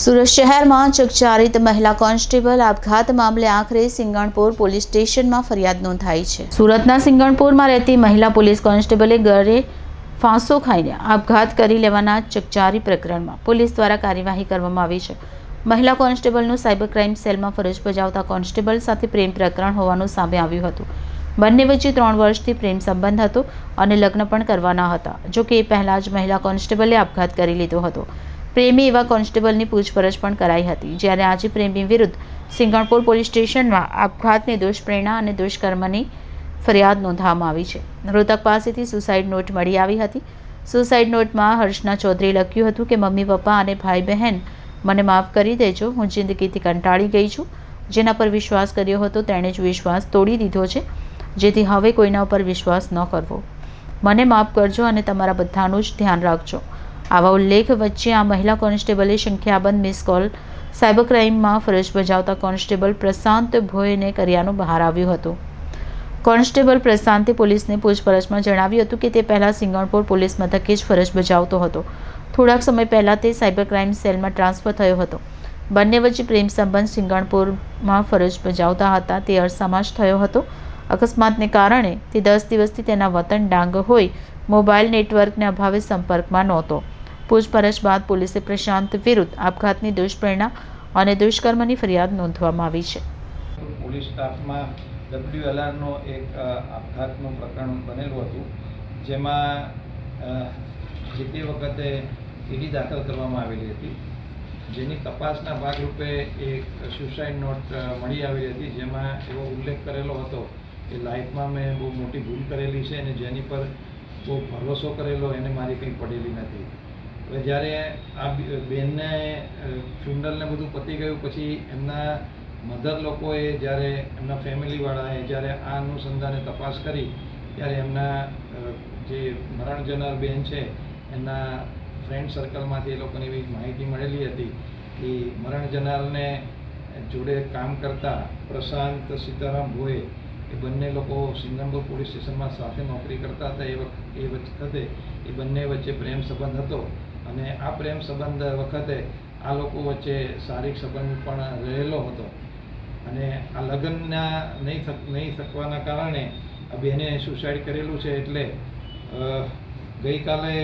સુરત શહેરમાં ચકચારિત મહિલા કોન્સ્ટેબલ આપઘાત મામલે આખરે સિંગણપુર પોલીસ સ્ટેશનમાં ફરિયાદ નોંધાઈ છે. સુરતના સિંગણપુરમાં રહેતી મહિલા પોલીસ કોન્સ્ટેબલે ઘરે ફાંસો ખાઈને આપઘાત કરી લેવાના ચકચારી પ્રકરણમાં પોલીસ દ્વારા કાર્યવાહી કરવામાં આવી છે. મહિલા કોન્સ્ટેબલનું સાયબર ક્રાઇમ સેલમાં ફરજ બજાવતા કોન્સ્ટેબલ સાથે પ્રેમ પ્રકરણ હોવાનું સામે આવ્યું હતું. બંને વચ્ચે ત્રણ વર્ષથી પ્રેમ સંબંધ હતો અને લગ્ન પણ કરવાના હતા જો કે એ પહેલાં જ મહિલા કોન્સ્ટેબલે આપઘાત કરી લીધો હતો. પ્રેમી એવા કોન્સ્ટેબલની પૂછપરછ પણ કરાઈ હતી, જ્યારે આજે પ્રેમી વિરુદ્ધ સિંગણપુર પોલીસ સ્ટેશનમાં આપઘાતની દુષ્પ્રેરણા અને દુષ્કર્મની ફરિયાદ નોંધવામાં આવી છે. મૃતક પાસેથી સુસાઇડ નોટ મળી આવી હતી. સુસાઇડ નોટમાં હર્ષના ચૌધરી લખ્યું હતું કે, મમ્મી, પપ્પા અને ભાઈ બહેન, મને માફ કરી દેજો. હું જિંદગીથી કંટાળી ગઈ છું. જેના પર વિશ્વાસ કર્યો હતો, તેણે જ વિશ્વાસ તોડી દીધો છે. જેથી હવે કોઈના ઉપર વિશ્વાસ ન કરવો. મને માફ કરજો અને તમારા બધાનું જ ધ્યાન રાખજો. આવા ઉલ્લેખ વચ્ચે આ મહિલા કોન્સ્ટેબલે સંખ્યાબંધ મિસ કોલ સાયબર ક્રાઇમમાં ફરજ બજાવતા કોન્સ્ટેબલ પ્રશાંત ભોયને કર્યાનું બહાર આવ્યું હતું. કોન્સ્ટેબલ પ્રશાંતે પોલીસને પૂછપરછમાં જણાવ્યું હતું કે તે પહેલાં સિંગણપુર પોલીસ મથકે જ ફરજ બજાવતો હતો. થોડાક સમય પહેલાં તે સાયબર ક્રાઇમ સેલમાં ટ્રાન્સફર થયો હતો. બંને વચ્ચે પ્રેમ સંબંધ સિંગણપુરમાં ફરજ બજાવતા હતા. તે અરસામાં જ થયો હતો. અકસ્માતને કારણે તે દસ દિવસથી તેના વતન ડાંગ હોય મોબાઈલ નેટવર્કને અભાવે સંપર્કમાં નહોતો. પૂછપરછ બાદ પોલીસે પ્રશાંત વિરુદ્ધ આપઘાતની દુષ્પ્રેરણા અને દુષ્કર્મની ફરિયાદ નોંધવામાં આવી છે. પોલીસ સ્ટાફમાં ડબલ્યુએલઆરનો એક આપઘાતનું પ્રકરણ બનેલું હતું, જેમાં જે તે વખતે ઈડી દાખલ કરવામાં આવેલી હતી, જેની તપાસના ભાગરૂપે એક સુસાઇડ નોટ મળી આવેલી હતી, જેમાં એવો ઉલ્લેખ કરેલો હતો કે લાઈફમાં મેં બહુ મોટી ભૂલ કરેલી છે અને જેની પર બહુ ભરોસો કરેલો એને મારી કંઈ પડેલી નથી. હવે જ્યારે આ બેનને ફ્યુનરલને બધું પતી ગયું, પછી એમના મધર લોકોએ જ્યારે એમના ફેમિલીવાળાએ જ્યારે આ અનુસંધાને તપાસ કરી, ત્યારે એમના જે મરણ જનાર બેન છે, એમના ફ્રેન્ડ સર્કલમાંથી એ લોકોને એવી માહિતી મળેલી હતી કે મરણ જનારને જોડે કામ કરતા પ્રશાંત સીતારામ ભોએ એ બંને લોકો સિંગણપુર પોલીસ સ્ટેશનમાં સાથે નોકરી કરતા હતા. એ વખત એ વખતે એ બંને વચ્ચે પ્રેમ સંબંધ હતો. અને આ પ્રેમ સંબંધ વખતે આ લોકો વચ્ચે શારીરિક સંબંધ પણ રહેલો હતો. અને આ લગ્નના નહીં નહીં શકવાના કારણે આ બેને સુસાઇડ કરેલું છે એટલે ગઈકાલે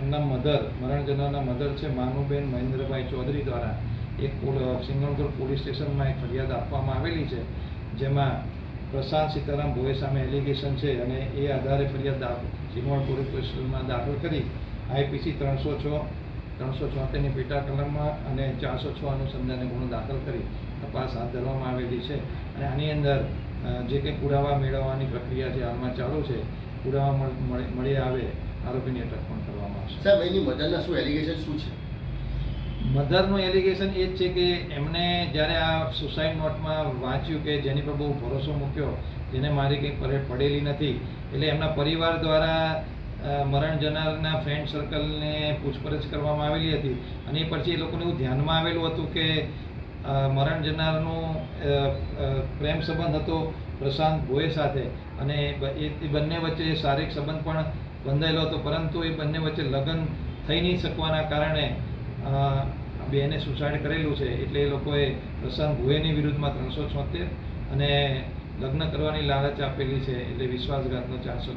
એમના મધર, મરણ મધર છે માનુબેન મહેન્દ્રભાઈ ચૌધરી દ્વારા એક સિંગણપુર પોલીસ સ્ટેશનમાં એક ફરિયાદ આપવામાં આવેલી છે, જેમાં પ્રશાંત સીતારામ ભોએ સામે એલિગેશન છે અને એ આધારે ફરિયાદ સિંગણપુર પોલીસ સ્ટેશનમાં દાખલ કરી આઈપીસી ત્રણસો છ ત્રણસો છોતેરની પેટા કલમમાં અને ચારસો છ અનુસંધાને ગુનો દાખલ કરી તપાસ હાથ ધરવામાં આવેલી છે. અને આની અંદર જે કંઈ પુરાવા મેળવવાની પ્રક્રિયા છે હાલમાં ચાલુ છે પુરાવા મળ- આવે આરોપીની અટક પણ કરવામાં આવશે. સાહેબ એની મધરના શું એલિગેશન શું છે? મધરનું એલિગેશન એ જ છે કે એમને જ્યારે આ સુસાઇડ નોટમાં વાંચ્યું કે જેની પર બહુ ભરોસો મૂક્યો જેને મારી કંઈ પડેલી નથી એટલે એમના પરિવાર દ્વારા મરણ જનારના ફ્રેન્ડ સર્કલને પૂછપરછ કરવામાં આવેલી હતી. અને એ પછી એ લોકોને એવું ધ્યાનમાં આવેલું હતું કે મરણ જનારનું પ્રેમ સંબંધ હતો પ્રશાંત ભોએ સાથે. અને એ બંને વચ્ચે શારીરિક સંબંધ પણ બંધાયેલો હતો. પરંતુ એ બંને વચ્ચે લગ્ન થઈ નહીં શકવાના કારણે બેને સુસાઇડ કરેલું છે. એટલે એ લોકોએ પ્રશાંત ભોએની વિરુદ્ધમાં ત્રણસો છોતેર અને લગ્ન કરવાની લાલચ આપેલી છે. એટલે વિશ્વાસઘાતનો ચારસો